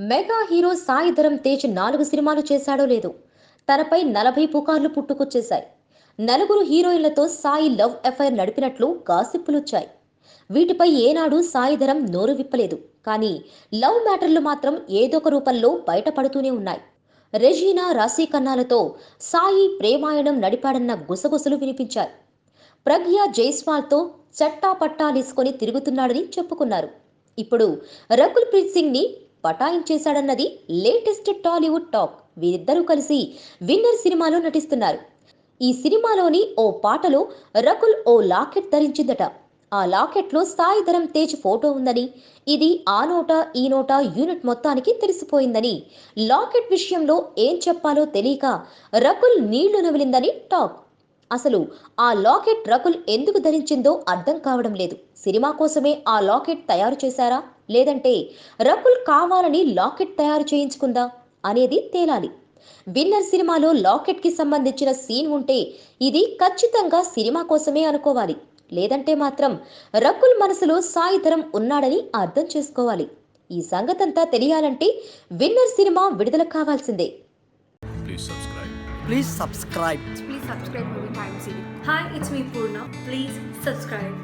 Mega hero Sai Tej నాలుగు సినిమాలు చేశాడో లేదో తనపై నలభై పుకార్లు పుట్టుకొచ్చేశాయి. నలుగురు హీరోయిన్లతో సాయి లవ్ ఎఫైర్ నడిపినట్లు గాసిప్పులొచ్చాయి. వీటిపై ఏనాడు సాయి నోరు విప్పలేదు. కానీ లవ్ మ్యాటర్లు మాత్రం ఏదొక రూపంలో బయటపడుతూనే ఉన్నాయి. రెజీనా రాశీ కన్నాలతో సాయి ప్రేమాయణం నడిపాడన్న గుసగుసలు వినిపించాయి. ప్రజ్ఞ జైస్వాల్తో చట్టా పట్టాలేసుకొని తిరుగుతున్నాడని చెప్పుకున్నారు. ఇప్పుడు రకుల్ ప్రీత్ సింగ్ని పటాయించేశాడన్నది లేటెస్ట్ టాలీవుడ్ టాక్. వీరిద్దరూ కలిసి విన్నర్ సినిమాలో నటిస్తున్నారు. ఈ సినిమాలోని ఓ పాటలో రకుల్ ఓ లాకెట్ ధరించిందట. ఆ లాకెట్లో సాయి తేజ్ ఫోటో ఉందని ఇది ఆ నోట ఈ నోట యూనిట్ మొత్తానికి తెలిసిపోయిందని లాకెట్ విషయంలో ఏం చెప్పాలో తెలియక రకుల్ నీళ్ళు నవిలిందని టాక్. అసలు ఆ లాకెట్ రకుల్ ఎందుకు ధరించిందో అర్థం కావడం లేదు. సినిమా కోసమే ఆ లాకెట్ తయారు చేశారా? లేదంటే రకుల్ కావాలని లాకెట్ తయారు చేయించుకుందా అనేది తేలాలి విన్నర్ సినిమాలో లాకెట్కి సంబంధించిన సీన్ ఉంటే ఇది ఖచ్చితంగా సినిమా కోసమే అనుకోవాలి లేదంటే మాత్రం రకుల్ మనసులో సాయిధరం ఉన్నాడని అర్థం చేసుకోవాలి ఈ సంగతంతా తెలియాలంటే విన్నర్ సినిమా విడుదల కావాల్సిందే Please subscribe. Please subscribe. Please subscribe Movie Time Series. Hi, it's me Purna. Please subscribe.